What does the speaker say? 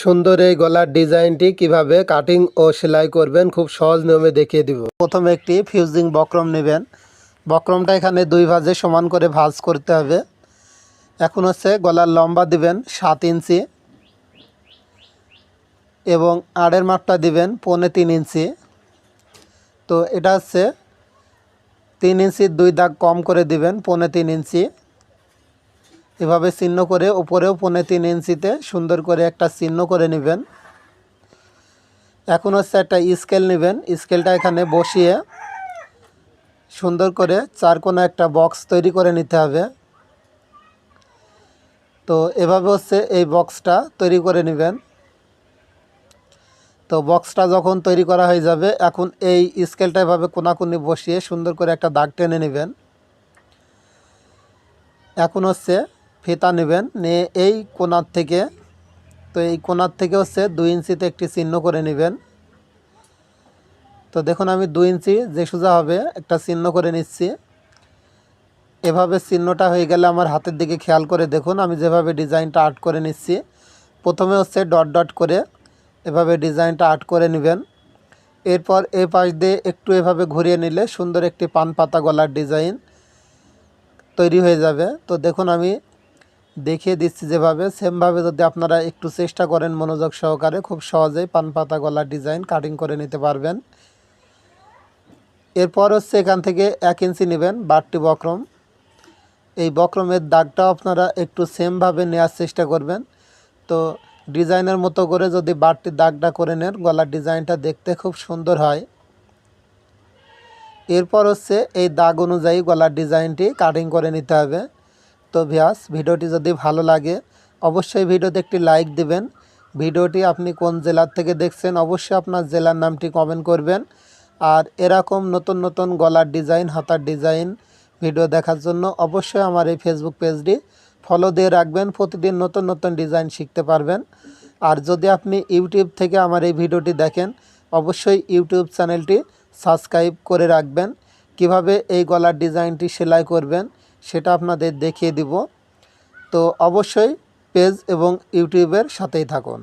সুন্দর এই গলার ডিজাইনটি কীভাবে কাটিং ও সেলাই করবেন খুব সহজ নিয়মে দেখিয়ে দিব। প্রথমে একটি ফিউজিং বক্রম নেবেন। বক্রমটা এখানে দুই ভাজে সমান করে ভাজ করতে হবে। এখন হচ্ছে গলার লম্বা দিবেন সাত ইঞ্চি এবং আড়ের মাপটা দিবেন পৌনে তিন ইঞ্চি। তো এটা হচ্ছে তিন ইঞ্চির দুই দাগ কম করে দিবেন, পৌনে তিন ইঞ্চি। এভাবে চিহ্ন করে উপরেও পৌনে তিন ইঞ্চিতে সুন্দর করে একটা চিহ্ন করে নেবেন। এখন হচ্ছে একটা স্কেল নেবেন। স্কেলটা এখানে বসিয়ে সুন্দর করে চার কোনা একটা বক্স তৈরি করে নিতে হবে। তো এভাবে হচ্ছে এই বক্সটা তৈরি করে নেবেন। তো বক্সটা যখন তৈরি করা হয়ে যাবে, এখন এই স্কেলটা এভাবে কোনাকুনি বসিয়ে সুন্দর করে একটা দাগ টেনে নেবেন। এখন হচ্ছে ফিতা নেবেন, নিয়ে এই কোনার থেকে, তো এই কোনার থেকে হচ্ছে দুই ইঞ্চিতে একটি চিহ্ন করে নেবেন। তো দেখুন আমি দুই ইঞ্চি যে সোজা হবে, একটা চিহ্ন করে নিচ্ছি। এভাবে চিহ্নটা হয়ে গেলে আমার হাতের দিকে খেয়াল করে দেখুন, আমি যেভাবে ডিজাইনটা আর্ট করে নিচ্ছি। প্রথমে হচ্ছে ডট ডট করে এভাবে ডিজাইনটা আর্ট করে নেবেন। এরপর এই পাশ দিয়ে একটু এভাবে ঘুরিয়ে নিলে সুন্দর একটি পান পাতা গলার ডিজাইন তৈরি হয়ে যাবে। তো দেখুন আমি দেখিয়ে দিচ্ছি যেভাবে। সেমভাবে যদি আপনারা একটু চেষ্টা করেন মনোযোগ সহকারে, খুব সহজেই পান পাতা গলার ডিজাইন কাটিং করে নিতে পারবেন। এরপর হচ্ছে এখান থেকে এক ইঞ্চি নেবেন বারটি বক্রম। এই বক্রমের দাগটাও আপনারা একটু সেমভাবে নেওয়ার চেষ্টা করবেন। তো ডিজাইনের মতো করে যদি বাড়তি দাগটা করে নেন, গলার ডিজাইনটা দেখতে খুব সুন্দর হয়। এরপর হচ্ছে এই দাগ অনুযায়ী গলার ডিজাইনটি কাটিং করে নিতে হবে। তো ভিয়াস ভিডিওটি যদি ভালো লাগে, অবশ্যই ভিডিওতে একটি লাইক দিবেন। ভিডিওটি আপনি কোন জেলার থেকে দেখছেন, অবশ্যই আপনার জেলার নামটি কমেন্ট করবেন। আর এরকম নতুন নতুন গলার ডিজাইন, হাতার ডিজাইন ভিডিও দেখার জন্য অবশ্যই আমার এই ফেসবুক পেজটি ফলো দিয়ে রাখবেন। প্রতিদিন নতুন নতুন ডিজাইন শিখতে পারবেন। আর যদি আপনি ইউটিউব থেকে আমার এই ভিডিওটি দেখেন, অবশ্যই ইউটিউব চ্যানেলটি সাবস্ক্রাইব করে রাখবেন। কীভাবে এই গলার ডিজাইনটি সেলাই করবেন সেটা আপনাদের দেখিয়ে দিব। তো অবশ্যই পেজ এবং ইউটিউবের সাথেই থাকুন।